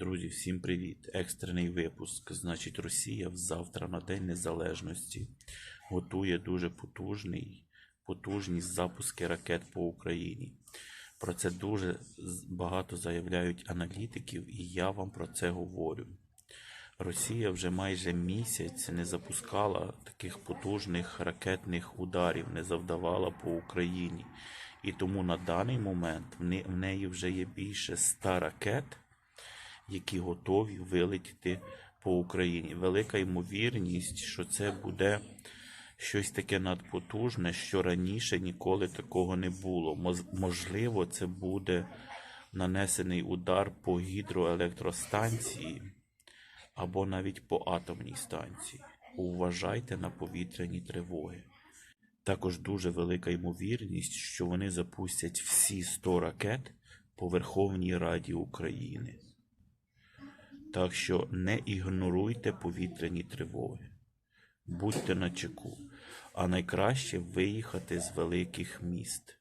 Друзі, всім привіт! Екстрений випуск. Значить, Росія завтра на День Незалежності готує дуже потужний, потужні запуски ракет по Україні. Про це дуже багато заявляють аналітиків, і я вам про це говорю. Росія вже майже місяць не запускала таких потужних ракетних ударів, не завдавала по Україні. І тому на даний момент в неї вже є більше 100 ракет, які готові вилетіти по Україні. Велика ймовірність, що це буде щось таке надпотужне, що раніше ніколи такого не було. Можливо, це буде нанесений удар по гідроелектростанції або навіть по атомній станції. Уважайте на повітряні тривоги. Також дуже велика ймовірність, що вони запустять всі 100 ракет по Верховній Раді України. Так що не ігноруйте повітряні тривоги. Будьте на чеку. А найкраще виїхати з великих міст.